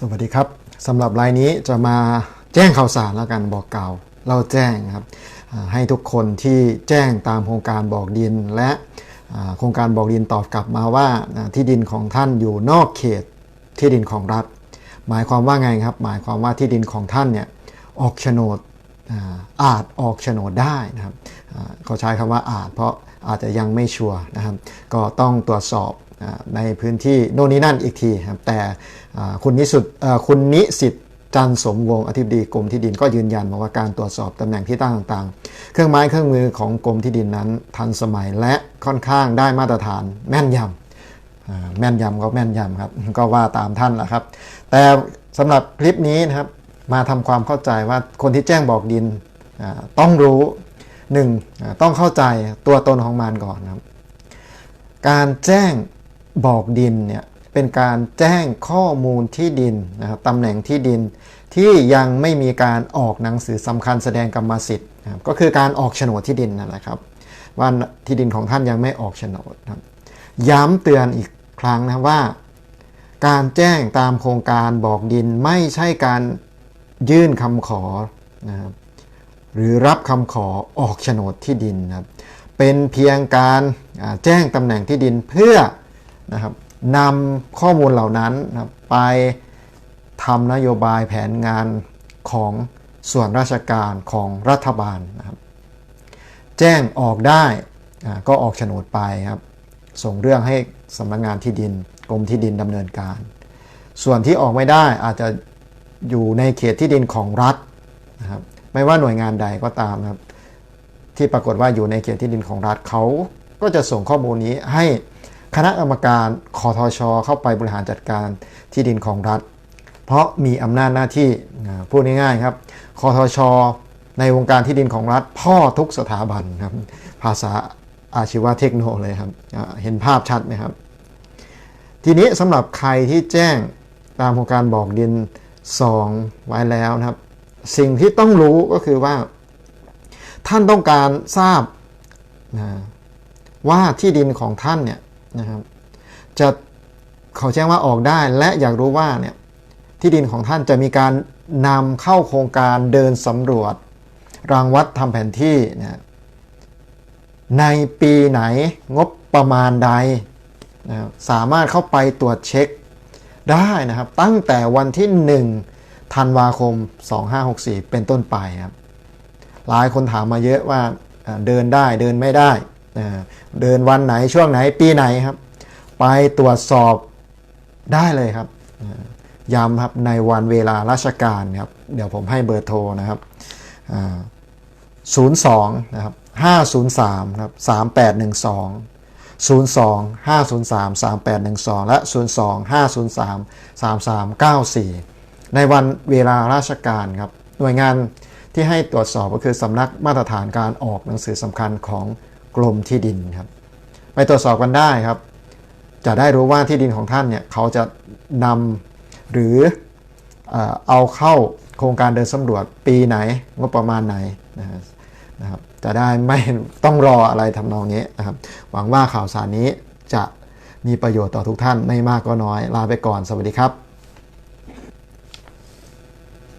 สวัสดีครับสำหรับรายนี้จะมาแจ้งข่าวสารแล้วกันบอกกล่าวเล่าแจ้งครับให้ทุกคนที่แจ้งตามโครงการบอกดิน และโครงการบอกดินตอบกลับมาว่าที่ดินของท่านอยู่นอกเขตที่ดินของรัฐ หมายความว่าไงครับ หมายความว่าที่ดินของท่านเนี่ยออกโฉนดอาจออกโฉนดได้นะครับเขาใช้คำว่าอาจเพราะอาจจะยังไม่ชัวร์นะครับ ก็ต้องตรวจสอบ ในพื้นที่โน่นนี่นั่นอีกทีครับแต่คุณนิสุทธิ์คุณนิสิตจันสมวงศ์อธิบดีกรมที่ดินก็ยืนยันมาว่าการตรวจสอบตำแหน่งที่ตั้งต่างๆ เครื่องไม้เครื่องมือของกรมที่ดินนั้น ทันสมัยและค่อนข้างได้มาตรฐานแม่นยำแม่นยำก็แม่นยำครับ ก็ว่าตามท่านแหละครับ แต่สำหรับคลิปนี้นะครับมาทำความเข้าใจว่าคนที่แจ้งบอกดินต้องรู้หนึ่งต้องเข้าใจตัวตนของมันก่อนครับ การแจ้ง บอกดินเนี่ยเป็นการแจ้งข้อมูลที่ดินนะครับตำแหน่งที่ดินที่ยังไม่มีการออกหนังสือสำคัญแสดงกรรมสิทธิ์นะครับก็คือการออกโฉนดที่ดินนั่นแหละครับว่าที่ดินของท่านยังไม่ออกโฉนดนะครับย้ำเตือนอีกครั้งนะว่า การแจ้งตามโครงการบอกดินไม่ใช่การยื่นคำขอนะครับหรือรับคำขอออกโฉนดที่ดินนะครับเป็นเพียงการแจ้งตำแหน่งที่ดินเพื่อ นะครับนำข้อมูลเหล่านั้นนะไปทำนโยบายแผนงานของส่วนราชการของรัฐบาลนะครับแจ้งออกได้ก็ออกโฉนดไปครับส่งเรื่องให้สำนักงงานที่ดินกรมที่ดินดำเนินการ ส่วนที่ออกไม่ได้อาจจะอยู่ในเขตที่ดินของรัฐนะครับไม่ว่าหน่วยงานใดก็ตามนะครับที่ปรากฏว่าอยู่ในเขตที่ดินของรัฐเขาก็จะส่งข้อมูลนี้ให้ คณะกรรมการคอทช เข้าไปบริหารจัดการที่ดินของรัฐ เพราะมีอำนาจหน้าที่พูดง่ายๆครับคอทช ในวงการที่ดินของรัฐ พ่อทุกสถาบันครับภาษาอาชีวะเทคโนเลยครับเห็นภาพชัดไหมครับ ทีนี้สำหรับใครที่แจ้งตามโครงการบอกดิน 2 ไว้แล้วนะครับ สิ่งที่ต้องรู้ก็คือว่า ท่านต้องการทราบนะว่าที่ดินของท่านเนี่ย จะขาแจ้งว่าออกได้และอยากรู้ว่าเนี่ยที่ดินของท่านจะมีการนำเข้าโครงการเดินสำรวจ รางวัดทำแผนที่นะในปีไหนงบประมาณใดนะสามารถเข้าไปตรวจเช็คได้นะครับ ตั้งแต่วันที่ 1 ธันวาคม 2564 เป็นต้นไปครับ หลายคนถามมาเยอะว่าเดินได้เดินไม่ได้ เดินวันไหนช่วงไหนปีไหนครับ ไปตรวจสอบได้เลยครับย้ำครับในวันเวลาราชการครับเดี๋ยวผมให้เบอร์โทรนะครับ02นะครับ503นะครับ3812 02 503 3812 และ 02 503 3394 ในวันเวลาราชการครับ หน่วยงานที่ให้ตรวจสอบก็คือสำนักมาตรฐานการออกหนังสือสำคัญของ กรมที่ดินครับไปตรวจสอบกันได้ครับ จะได้รู้ว่าที่ดินของท่านเนี่ยเขาจะนำหรือเอาเข้าโครงการเดินสำรวจปีไหนงบประมาณไหนนะครับนะครับจะได้ไม่ต้องรออะไรทำนองนี้นะครับ หวังว่าข่าวสารนี้จะมีประโยชน์ต่อทุกท่านไม่มากก็น้อยลาไปก่อนสวัสดีครับ